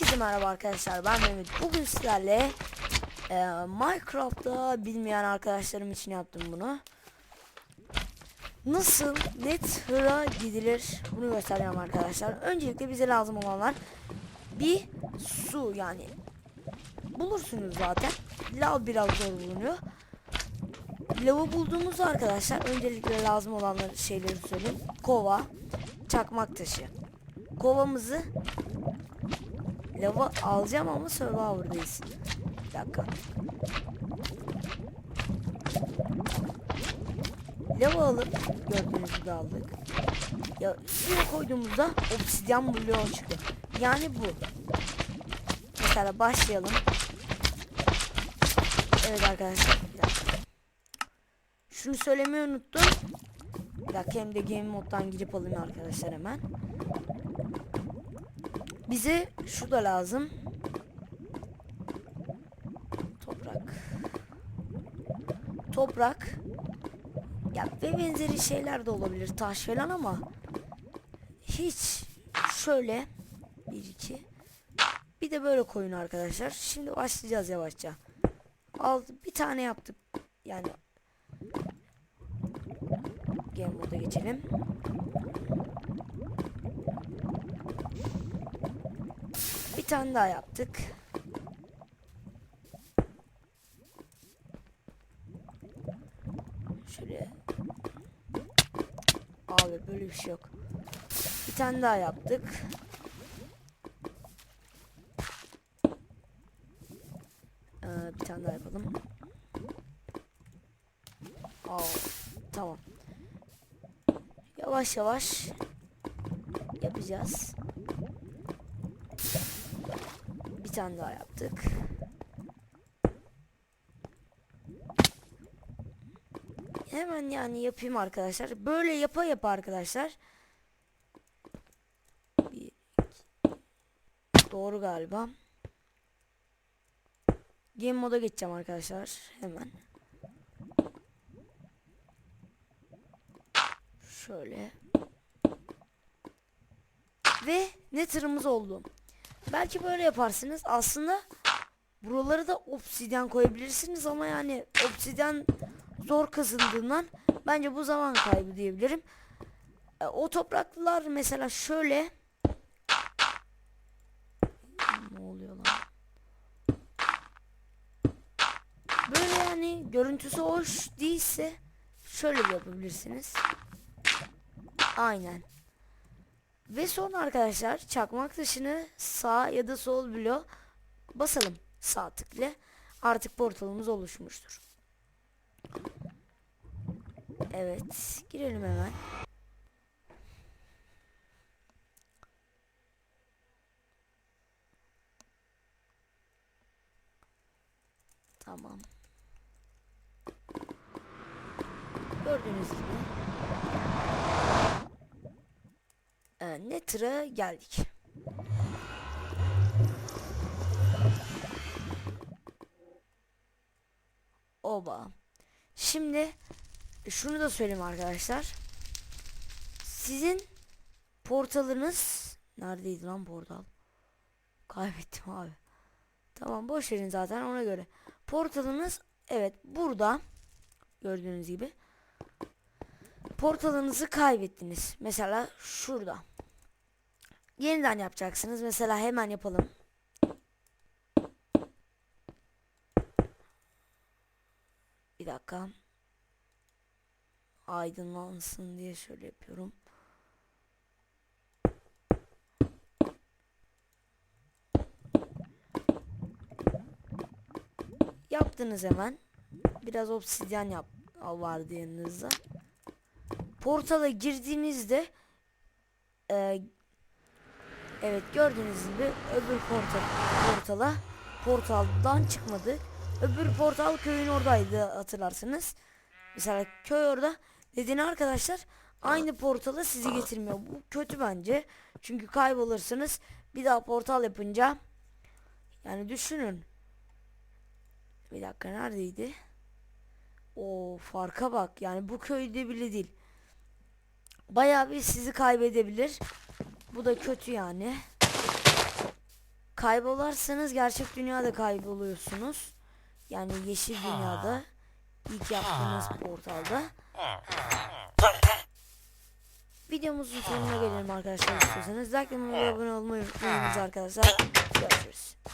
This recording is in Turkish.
Herkese merhaba arkadaşlar ben Mehmet. Bugün sizlerle e, Minecraft'ta bilmeyen arkadaşlarım için yaptım bunu. Nasıl net hıra gidilir bunu göstereceğim arkadaşlar. Öncelikle bize lazım olanlar bir su yani bulursunuz zaten. Lav biraz zor bulunuyor. Lavı bulduğumuzda arkadaşlar öncelikle lazım olanları şeyleri söyleyeyim. Kova, çakmak taşı. Kovamızı Lava alacağım ama Survivor'dayız. Bir dakika. Lava alıp gördüğünüz gibi aldık. Ya suya koyduğumuzda obsidyen bloğu çıkıyor. Yani bu. Mesela başlayalım. Evet arkadaşlar. Şunu söylemeyi unuttum. Bir dakika hem de game moddan girip alayım arkadaşlar hemen. Bize şu da lazım. Toprak. Toprak. Ya ve benzeri şeyler de olabilir. Taş falan ama hiç şöyle bir iki bir de böyle koyun arkadaşlar. Şimdi başlayacağız yavaşça. Al bir tane yaptık. Yani game moda geçelim. Tane daha yaptık. Şöyle. Abi böyle bir şey yok. Bir tane daha yaptık. Ee, bir tane daha yapalım. Aa, tamam. Yavaş yavaş yapacağız. Bir tane daha yaptık. Hemen yani yapayım arkadaşlar. Böyle yapa yapa arkadaşlar. Bir, iki. Doğru galiba. Game moda geçeceğim arkadaşlar. Hemen. Şöyle. Ve nether'ımız oldu. Belki böyle yaparsınız. Aslında buraları da obsidyen koyabilirsiniz ama yani obsidyen zor kazıldığından bence bu zaman kaybı diyebilirim. E, o topraklar mesela şöyle ne oluyor lan? Böyle yani görüntüsü hoş değilse şöyle yapabilirsiniz. Aynen. Ve sonra arkadaşlar çakmak taşını sağ ya da sol bloğa basalım sağ tıkla. Artık portalımız oluşmuştur. Evet, girelim hemen. Tamam. Gördüğünüz gibi Nether'a geldik. Oba. Şimdi şunu da söyleyeyim arkadaşlar. Sizin portalınız neredeydi lan portal? Kaybettim abi. Tamam boş verin zaten ona göre. Portalınız evet burada gördüğünüz gibi. Portalınızı kaybettiniz. Mesela şurada. Yeniden yapacaksınız. Mesela hemen yapalım. Bir dakika. Aydınlansın diye şöyle yapıyorum. Yaptınız hemen. Biraz obsidyen yap vardı yanınızda. Portala girdiğinizde e, evet gördüğünüz gibi öbür portal portala portaldan çıkmadı. Öbür portal köyün oradaydı hatırlarsınız. Mesela köy orada. Nedeni arkadaşlar aynı portala sizi getirmiyor. Bu kötü bence. Çünkü kaybolursunuz. Bir daha portal yapınca yani düşünün. Bir dakika neredeydi? O farka bak. Yani bu köyde bile değil. Bayağı bir sizi kaybedebilir. Bu da kötü yani. kaybolarsanız gerçek dünyada kayboluyorsunuz. Yani yeşil dünyada ilk yaptığınız portalda. Videomuzun sonuna gelelim arkadaşlar istiyorsanız. Like ve abone olmayı unutmayınız arkadaşlar. Görüşürüz.